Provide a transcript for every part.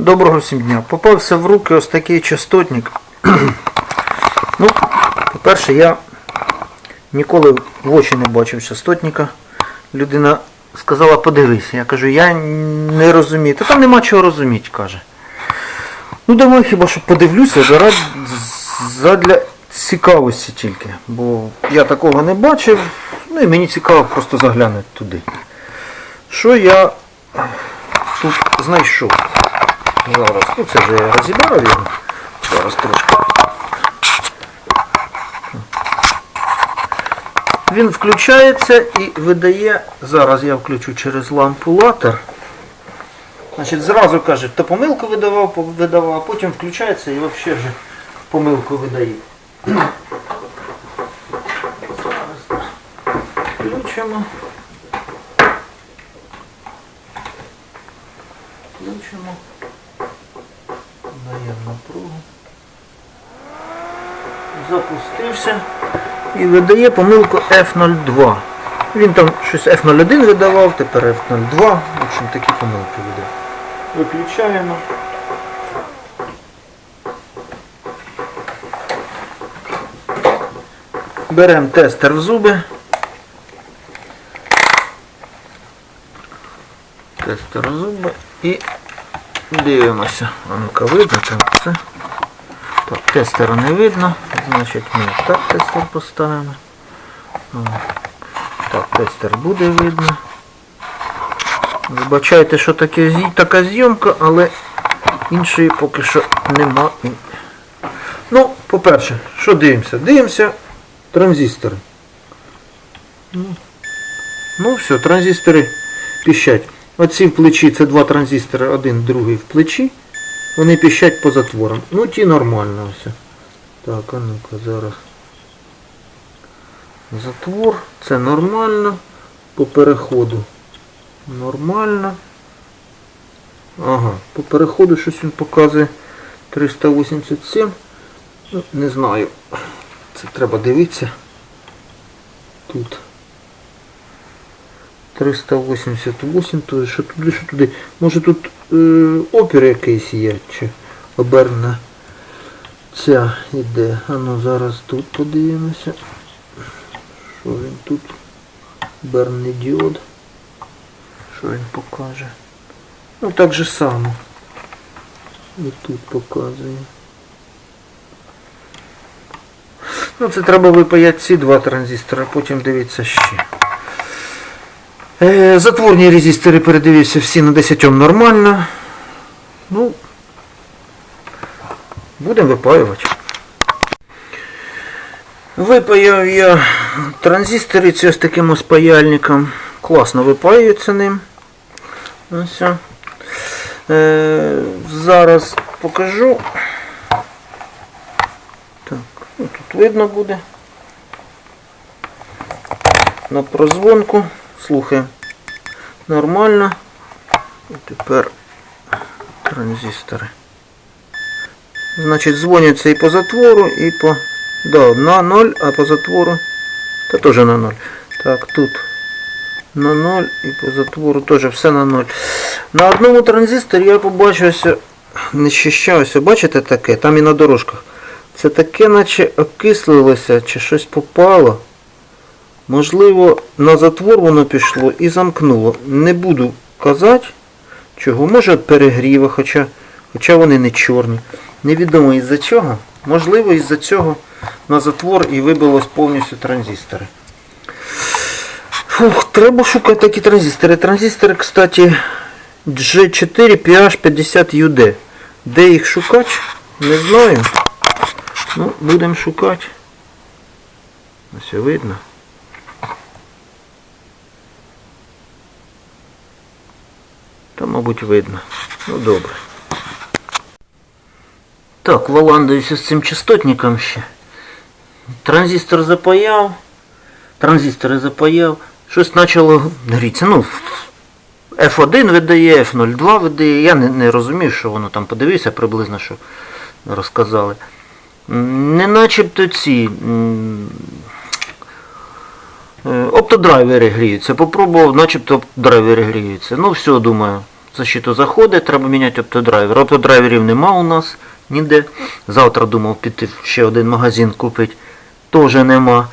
Доброго всім дня. Попався в руки ось такий частотник. ну, по-перше, я ніколи в очі не бачив частотника. Людина сказала, подивись. Я кажу, я не розумію. Та там нема чого розуміти, каже. Ну давай хіба що подивлюся заради, задля цікавості тільки. Бо я такого не бачив. Ну і мені цікаво просто заглянути туди. Що я тут знайшов? Зараз, ну це вже я розібрав його. Зараз трошки. Він включається і видає, зараз я включу через лампу латер. Значить, зразу каже, то помилку видавав, видавав, а потім включається і взагалі вже помилку видає. Зараз Включимо. Включимо. Запустився і видає помилку F02. Він там щось F01 видавав, тепер F02. В общем, такі помилки видав. Виключаємо. Беремо тестер в зуби. Тестер в зуби і дивимося. Ну-ка видно там це. Так, тестера не видно, значить ми так тестер поставимо. Так, тестер буде видно. Вибачайте, що таке, така зйомка, але іншої поки що нема. Ну, по-перше, що дивимося? Дивимося транзистори. Ну, Ну все, транзистори піщать. Оці в плечі це два транзистори, один, другий в плечі. Вони піщать по затворам. Ну ті нормально все. Так, а ну-ка зараз. Затвор, це нормально. По переходу. Нормально. Ага, по переходу щось він показує 387. Ну, не знаю. Це треба дивитися. Тут. 388, то що туди, що туди. Може тут опір якийсь є, чи оберна ця іде. А ну зараз тут подивимося. Що він тут? Берний діод. Що він покаже? Ну так же само. І тут показує. Ну це треба випаяти ці два транзистори, потім дивитися ще. Е, Затворні резистори передивився всі на 10 нормально. Ну, будемо випаювати. Випаяв я транзистори ці ось таким ось паяльником. Класно випаюється ним. Ось. Е, зараз покажу. Так, ну, тут видно буде. На прозвонку. Слухаємо. Нормально. І тепер транзистори. Значить, дзвоняться і по затвору, і по... Да, на 0, а по затвору. Та теж на 0. Так, тут на 0 і по затвору теж все на 0. На одному транзисторі я побачив ось, не щищався, бачите таке? Там і на дорожках. Це таке, наче окислилося, чи щось попало. Можливо, на затвор воно пішло і замкнуло. Не буду казати, чого. Може від перегріва, хоча, хоча вони не чорні. Невідомо із-за чого. Можливо, із-за цього на затвор і вибилось повністю транзистори. Фух, треба шукати такі транзистори. Транзистори, кстати, G4 PH50UD. Де їх шукати? Не знаю. Ну, будемо шукати. Ось видно. Та, мабуть, видно. Ну добре. Так, валандуюся з цим частотником ще. Транзистор запаяв. Транзистори запаяв. Щось почало грітися. Ну, F1 видає, F02 видає. Я не, не розумів, що воно там подивився приблизно, що розказали. Не начебто ці оптодрайвери гріються. Попробував, начебто оптодрайвери гріються. Ну все, думаю, защиту заходить, треба міняти оптодрайвер. Оптодрайверів нема у нас ніде. Завтра думав піти ще один магазин купити. Теж нема.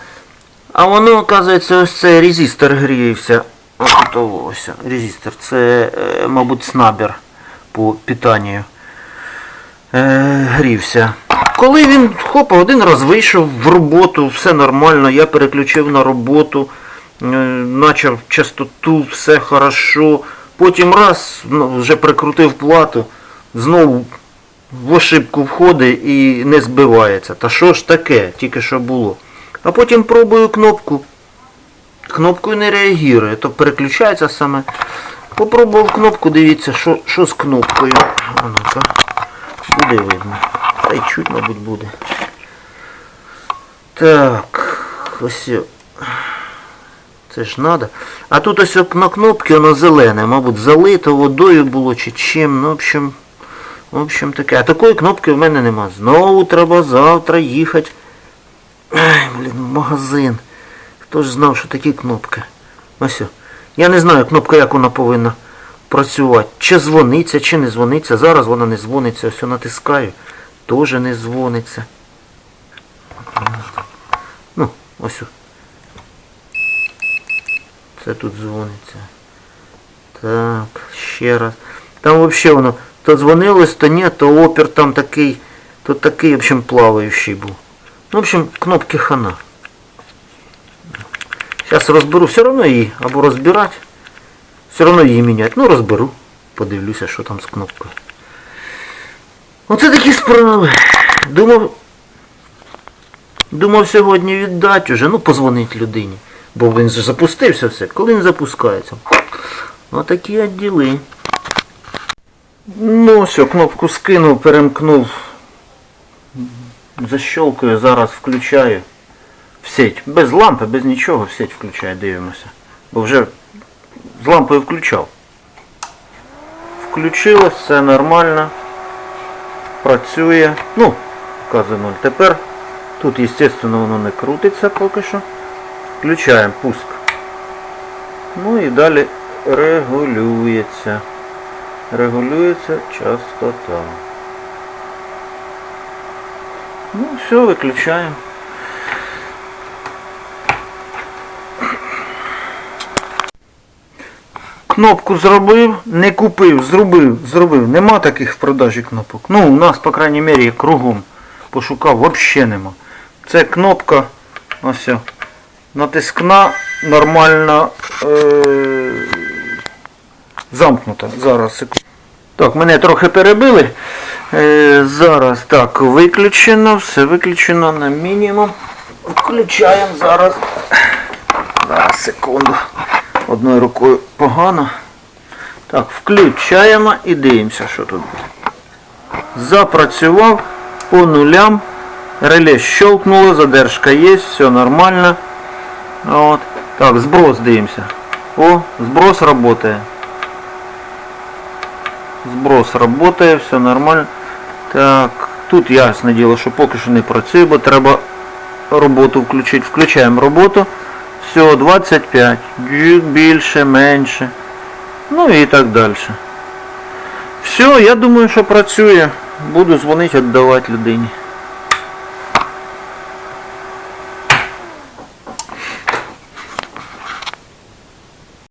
А воно, оказується, ось цей резистор гріється. Ось ось резистор. Це, е, мабуть, снабер по питанню. Е, грівся. Коли він хопа, один раз вийшов в роботу, все нормально, я переключив на роботу, е, почав частоту, все хорошо. Потім раз, ну, вже прикрутив плату, знову в ошибку входить і не збивається. Та що ж таке, тільки що було. А потім пробую кнопку. Кнопкою не реагує, то переключається саме. Попробував кнопку, дивіться, що, що з кнопкою. А ну-ка. Буде видно. Та й чуть, мабуть, буде. Так, ось. Це ж надо. А тут ось на кнопці воно зелене, мабуть, залито водою було чи чим. Ну, в общем, в общем таке. А такої кнопки в мене нема. Знову треба завтра їхати. Ай, блін, магазин. Хто ж знав, що такі кнопки? Ось. Я не знаю, кнопка як вона повинна працювати. Чи дзвониться, чи не дзвониться. Зараз вона не дзвониться. Ось я натискаю. Теж не дзвониться. Ну, ось. Це тут дзвониться. Так, ще раз. Там взагалі воно то дзвонилось, то ні, то опір там такий, то такий, в общем, плаваючий був. Ну, в общем, кнопки хана. Зараз розберу, все одно її або розбирати, все одно її міняти. Ну, розберу. Подивлюся, що там з кнопкою. Оце такі справи. Думав, думав сьогодні віддати уже, ну позвонить людині. Бо він же запустився все. Коли він запускається? Отакі от діли. Ну, все, кнопку скинув, перемкнув. Защелкаю, зараз включаю. В сеть. Без лампи, без нічого, в сеть включаю, дивимося. Бо вже з лампою включав. Включилось, все нормально. Працює. Ну, вказує 0. Тепер тут, естественно, воно не крутиться поки що. Включаємо пуск. Ну і далі регулюється. Регулюється частота. Ну, все, виключаємо. Кнопку зробив, не купив, зробив, зробив. Нема таких в продажі кнопок. Ну, у нас, по крайній мірі, кругом пошукав, взагалі нема. Це кнопка, ось, натискна, нормально е- замкнута. Зараз, секунду. Так, мене трохи перебили. Е, зараз так, виключено, все виключено на мінімум. Включаємо зараз. Зараз, секунду. Одною рукою погано. Так, включаємо і дивимося, що тут буде. Запрацював по нулям. Реле щелкнуло, задержка є, все нормально. От. Так, зброс дивимося. О, зброс работає. Сброс работає, все нормально. Так, тут ясне діло, що поки що не працює, бо треба роботу включити. Включаємо роботу. Все, 25. Джик більше, менше. Ну і так далі. Все, я думаю, що працює. Буду дзвонити, віддавати людині.